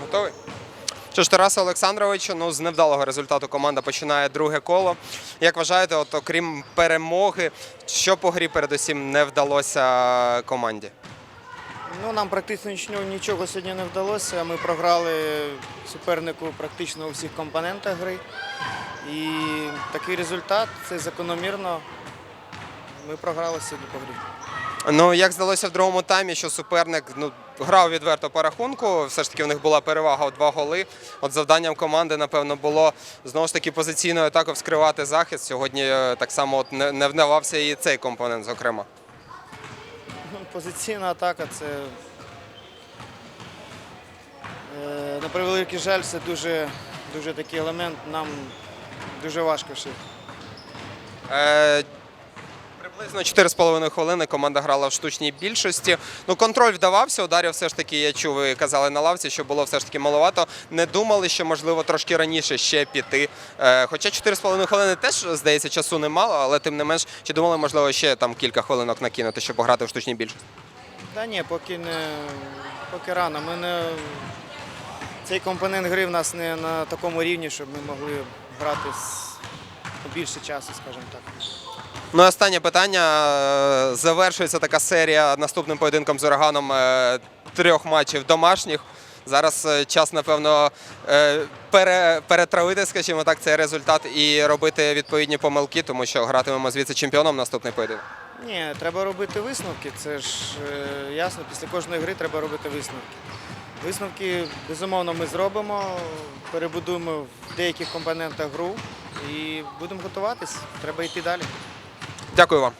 Готовий? Що ж, Тараса Олександровичу, ну з невдалого результату команда починає друге коло. Як вважаєте, от окрім перемоги, що по грі передусім не вдалося команді? Ну, нам практично нічого сьогодні не вдалося. Ми програли супернику практично у всіх компонентах гри. І такий результат це закономірно. Ми програли сьогодні по грі. Ну, як здалося в другому таймі, що суперник ну, грав відверто по рахунку, все ж таки в них була перевага у два голи. От завданням команди, напевно, було знову ж таки позиційною атаку вскривати захист. Сьогодні е, так само от не, не вдавався і цей компонент, зокрема. Ну, Позиційна атака це. е, На превеликий жаль, це дуже, дуже такий елемент. Нам дуже важко ще. Е, Приблизно 4,5 хвилини команда грала в штучній більшості. Ну, контроль вдавався. Ударів все ж таки, я чув, ви казали на лавці, що було все ж таки маловато. Не думали, що можливо трошки раніше ще піти. Е, хоча 4,5 хвилини теж, здається, часу немало, але тим не менш, чи думали, можливо, ще там кілька хвилинок накинути, щоб пограти в штучній більшості? Та ні, поки не поки рано. Ми не цей компонент гри в нас не на такому рівні, щоб ми могли грати з більше часу, скажімо так. Ну і останнє питання. Е, Завершується така серія наступним поєдинком з ураганом е, трьох матчів домашніх. Зараз е, час, напевно, пере, перетравити, скажімо так, цей результат і робити відповідні помилки, тому що гратимемо з віце-чемпіоном наступний поєдинок. Ні, треба робити висновки. Це ж е, ясно, після кожної гри треба робити висновки. Висновки, безумовно, ми зробимо, перебудуємо в деяких компонентах гру і будемо готуватись. Треба йти далі. Дякую вам.